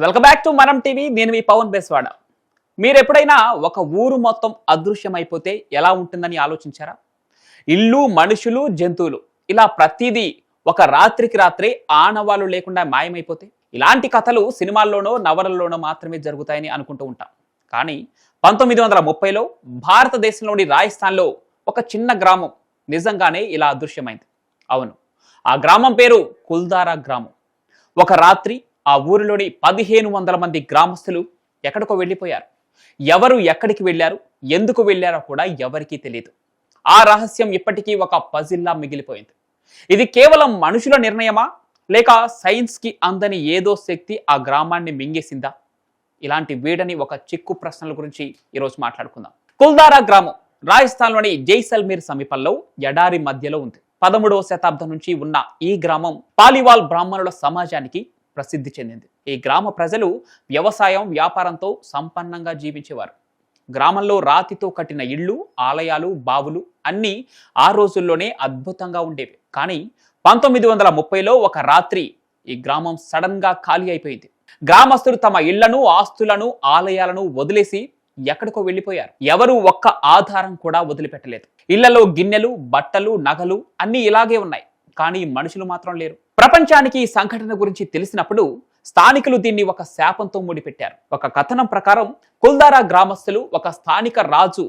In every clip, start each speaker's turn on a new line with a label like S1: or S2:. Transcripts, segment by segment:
S1: Welcome back to Manam TV నేను మీ పవన్ బెస్వాడ మీరు ఎప్పుడైనా ఒక ఊరు మొత్తం అదృశ్యమైపోతే ఎలా ఉంటుందని ఆలోచించారా? ఇల్లు మనుషులు జంతువులు ఇలా ప్రతిదీ ఒక రాత్రికి రాత్రే ఆనవాళ్ళు లేకుండా మాయమైపోతే ఇలాంటి కథలు సినిమాల్లోనో నవలల్లోనో మాత్రమే జరుగుతాయని అనుకుంటూ ఉంటాం. కానీ పంతొమ్మిది వందల ముప్పైలో భారతదేశంలోని రాజస్థాన్లో ఒక చిన్న గ్రామం నిజంగానే ఇలా అదృశ్యమైంది. అవును ఆ గ్రామం పేరు కుల్దారా గ్రామం. ఒక రాత్రి ఆ ఊరిలోని పదిహేను వందల మంది గ్రామస్తులు ఎక్కడికో వెళ్ళిపోయారు. ఎవరు ఎక్కడికి వెళ్ళారు? ఎందుకు వెళ్ళారో కూడా ఎవరికీ తెలియదు ఆ రహస్యం ఇప్పటికీ ఒక పజిల్లా మిగిలిపోయింది. ఇది కేవలం మనుషుల నిర్ణయమా? లేక సైన్స్కి అందని ఏదో శక్తి ఆ గ్రామాన్ని మింగేసిందా? ఇలాంటి వీడని ఒక చిక్కు ప్రశ్నల గురించి ఈరోజు మాట్లాడుకుందాం. కుల్దారా గ్రామం రాజస్థాన్లోని జైసల్మీర్ సమీపంలో ఎడారి మధ్యలో ఉంది. పదమూడవ శతాబ్దం నుంచి ఉన్న ఈ గ్రామం పాలివాల్ బ్రాహ్మణుల సమాజానికి ప్రసిద్ధి చెందింది. ఈ గ్రామ ప్రజలు వ్యవసాయం వ్యాపారంతో సంపన్నంగా జీవించేవారు. గ్రామంలో రాతితో కట్టిన ఇళ్ళు ఆలయాలు బావులు అన్నీ ఆ రోజుల్లోనే అద్భుతంగా ఉండేవి. కానీ పంతొమ్మిది వందల ముప్పైలో ఒక రాత్రి ఈ గ్రామం సడన్గా ఖాళీ అయిపోయింది. గ్రామస్తులు తమ ఇళ్ళను ఆస్తులను ఆలయాలను వదిలేసి ఎక్కడికో వెళ్ళిపోయారు. ఎవరు ఒక్క ఆధారం కూడా వదిలిపెట్టలేదు. ఇళ్ళలో గిన్నెలు బట్టలు నగలు అన్నీ ఇలాగే ఉన్నాయి. కానీ మనుషులు మాత్రం లేరు. ప్రపంచానికి ఈ సంఘటన గురించి తెలిసినప్పుడు స్థానికులు దీన్ని ఒక శాపంతో ముడిపెట్టారు. ఒక కథనం ప్రకారం కుల్దారా గ్రామస్తులు ఒక స్థానిక రాజు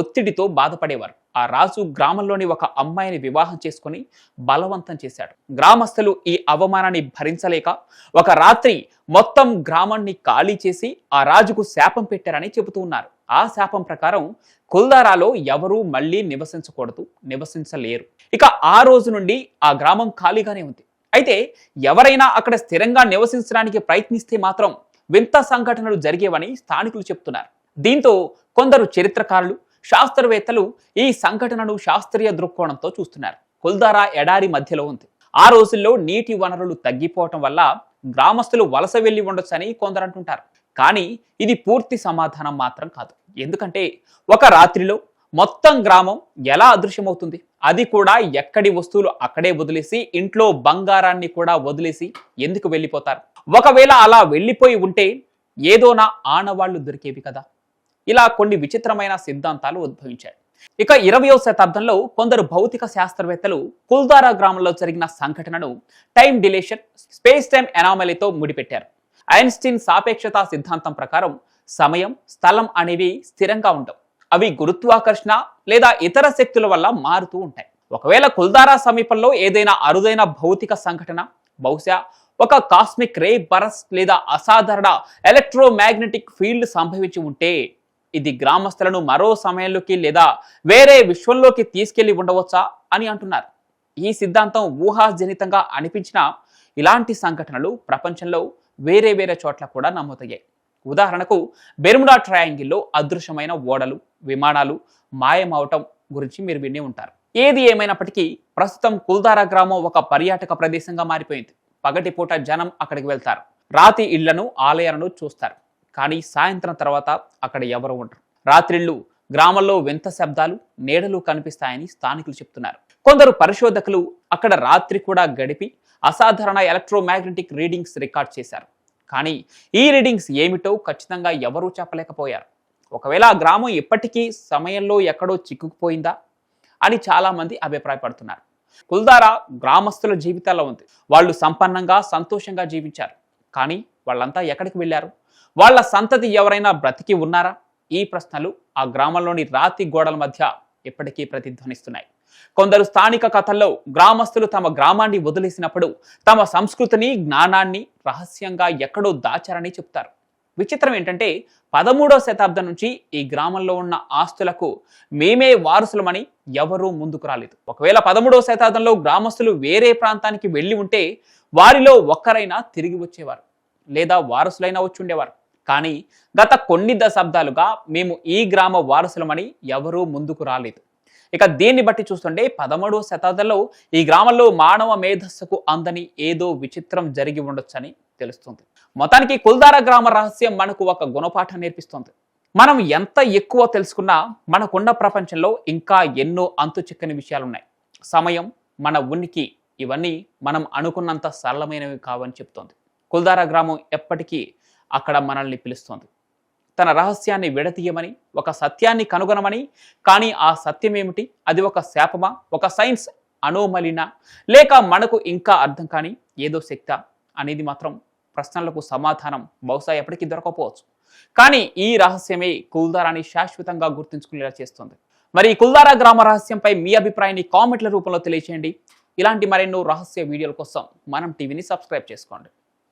S1: ఒత్తిడితో బాధపడేవారు. ఆ రాజు గ్రామంలోని ఒక అమ్మాయిని వివాహం చేసుకుని బలవంతం చేశాడు. గ్రామస్తులు ఈ అవమానాన్ని భరించలేక ఒక రాత్రి మొత్తం గ్రామాన్ని ఖాళీ చేసి ఆ రాజుకు శాపం పెట్టారని చెబుతూ ఉన్నారు. ఆ శాపం ప్రకారం కుల్దారాలో ఎవరూ మళ్ళీ నివసించకూడదు నివసించలేరు. ఇక ఆ రోజు నుండి ఆ గ్రామం ఖాళీగానే ఉంది. అయితే ఎవరైనా అక్కడ స్థిరంగా నివసించడానికి ప్రయత్నిస్తే మాత్రం వింత సంఘటనలు జరిగేవని స్థానికులు చెప్తున్నారు దీంతో కొందరు చరిత్రకారులు శాస్త్రవేత్తలు ఈ సంఘటనను శాస్త్రీయ దృక్కోణంతో చూస్తున్నారు. కుల్దారా ఎడారి మధ్యలో ఉంది. ఆ రోజుల్లో నీటి వనరులు తగ్గిపోవటం వల్ల గ్రామస్తులు వలస వెళ్ళి ఉండొచ్చని కొందరు అంటుంటారు కానీ ఇది పూర్తి సమాధానం మాత్రం కాదు. ఎందుకంటే ఒక రాత్రిలో మొత్తం గ్రామం ఎలా అదృశ్యమవుతుంది? అది కూడా ఎక్కడి వస్తువులు అక్కడే వదిలేసి ఇంట్లో బంగారాన్ని కూడా వదిలేసి ఎందుకు వెళ్ళిపోతారు? ఒకవేళ అలా వెళ్ళిపోయి ఉంటే ఏదోనా ఆనవాళ్ళు దొరికేవి కదా. ఇలా కొన్ని విచిత్రమైన సిద్ధాంతాలు ఉద్భవించాయి. ఇక ఇరవయో శతాబ్దంలో కొందరు భౌతిక శాస్త్రవేత్తలు కుల్దారా గ్రామంలో జరిగిన సంఘటనను టైం డిలేషన్ స్పేస్ టైం ఎనామలీతో ముడిపెట్టారు. ఐన్స్టీన్ సాపేక్షతా సిద్ధాంతం ప్రకారం సమయం స్థలం అనేవి స్థిరంగా ఉండవు. అవి గురుత్వాకర్షణ లేదా ఇతర శక్తుల వల్ల మారుతూ ఉంటాయి. ఒకవేళ కుల్దారా సమీపంలో ఏదైనా అరుదైన భౌతిక సంఘటన బహుశా ఒక కాస్మిక్ రే బరస్ లేదా అసాధారణ ఎలక్ట్రోమాగ్నెటిక్ ఫీల్డ్ సంభవించి ఉంటే ఇది గ్రామస్తులను మరో సమయంలోకి లేదా వేరే విశ్వంలోకి తీసుకెళ్ళి ఉండవచ్చా అని అంటున్నారు. ఈ సిద్ధాంతం ఊహాజనితంగా అనిపించిన ఇలాంటి సంఘటనలు ప్రపంచంలో వేరే వేరే చోట్ల కూడా నమోదయ్యాయి. ఉదాహరణకు బెర్ముడా ట్రయాంగిల్లో అదృశ్యమైన ఓడలు విమానాలు మాయమవటం గురించి మీరు విని ఉంటారు. ఏది ఏమైనప్పటికీ ప్రస్తుతం కుల్దారా గ్రామం ఒక పర్యాటక ప్రదేశంగా మారిపోయింది. పగటిపూట జనం అక్కడికి వెళ్తారు. రాతి ఇళ్ళను ఆలయాలను చూస్తారు. కానీ సాయంత్రం తర్వాత అక్కడ ఎవరు ఉండరు. రాత్రిళ్ళు గ్రామంలో వింత శబ్దాలు నీడలు కనిపిస్తాయని స్థానికులు చెప్తున్నారు. కొందరు పరిశోధకులు అక్కడ రాత్రి కూడా గడిపి అసాధారణ ఎలక్ట్రోమాగ్నెటిక్ రీడింగ్స్ రికార్డ్ చేశారు. కానీ ఈ రీడింగ్స్ ఏమిటో ఖచ్చితంగా ఎవరూ చెప్పలేకపోయారు. ఒకవేళ ఆ గ్రామం ఇప్పటికీ సమయంలో ఎక్కడో చిక్కుకుపోయిందా అని చాలామంది అభిప్రాయపడుతున్నారు. కుల్దారా గ్రామస్తుల జీవితాల్లో ఉంది. వాళ్ళు సంపన్నంగా సంతోషంగా జీవించారు. కానీ వాళ్ళంతా ఎక్కడికి వెళ్ళారు? వాళ్ళ సంతతి ఎవరైనా బ్రతికి ఉన్నారా? ఈ ప్రశ్నలు ఆ గ్రామంలోని రాతి గోడల మధ్య ఇప్పటికీ ప్రతిధ్వనిస్తున్నాయి. కొందరు స్థానిక కథల్లో గ్రామస్తులు తమ గ్రామాన్ని వదిలేసినప్పుడు తమ సంస్కృతిని జ్ఞానాన్ని రహస్యంగా ఎక్కడో దాచారని చెప్తారు. విచిత్రం ఏంటంటే పదమూడవ శతాబ్దం నుంచి ఈ గ్రామంలో ఉన్న ఆస్తులకు మేమే వారసులమని ఎవరూ ముందుకు రాలేదు. ఒకవేళ పదమూడవ శతాబ్దంలో గ్రామస్తులు వేరే ప్రాంతానికి వెళ్ళి ఉంటే వారిలో ఒక్కరైనా తిరిగి వచ్చేవారు లేదా వారసులైనా వచ్చి ఉండేవారు. కానీ గత కొన్ని దశాబ్దాలుగా మేము ఈ గ్రామ వారసులమని ఎవరూ ముందుకు రాలేదు. ఇక దీన్ని బట్టి చూస్తుంటే పదమూడవ శతాబ్దంలో ఈ గ్రామంలో మానవ మేధస్సుకు అందని ఏదో విచిత్రం జరిగి ఉండొచ్చని తెలుస్తుంది. మొత్తానికి కుల్దార గ్రామ రహస్యం మనకు ఒక గుణపాఠం నేర్పిస్తుంది. మనం ఎంత ఎక్కువ తెలుసుకున్నా మనకున్న ప్రపంచంలో ఇంకా ఎన్నో అంతు చిక్కని విషయాలున్నాయి. సమయం మన ఉనికి ఇవన్నీ మనం అనుకున్నంత సరళమైనవి కావని చెప్తోంది. కుల్దారా గ్రామం ఎప్పటికీ అక్కడ మనల్ని పిలుస్తోంది. తన రహస్యాన్ని విడతీయమని ఒక సత్యాన్ని కనుగొనమని కానీ ఆ సత్యం ఏమిటి అది ఒక శాపమా? ఒక సైన్స్ అనోమలినా? లేక మనకు ఇంకా అర్థం కాని ఏదో శక్త అనేది మాత్రం ప్రశ్నలకు సమాధానం బహుశా ఎప్పటికీ దొరకపోవచ్చు. కానీ ఈ రహస్యమే కుల్దారాని శాశ్వతంగా గుర్తుంచుకునేలా చేస్తుంది. మరి ఈ కుల్దారా గ్రామ రహస్యంపై మీ అభిప్రాయాన్ని కామెంట్ల రూపంలో తెలియచేయండి. ఇలాంటి మరెన్నో రహస్య వీడియోల కోసం మనం టీవీని సబ్స్క్రైబ్ చేసుకోండి.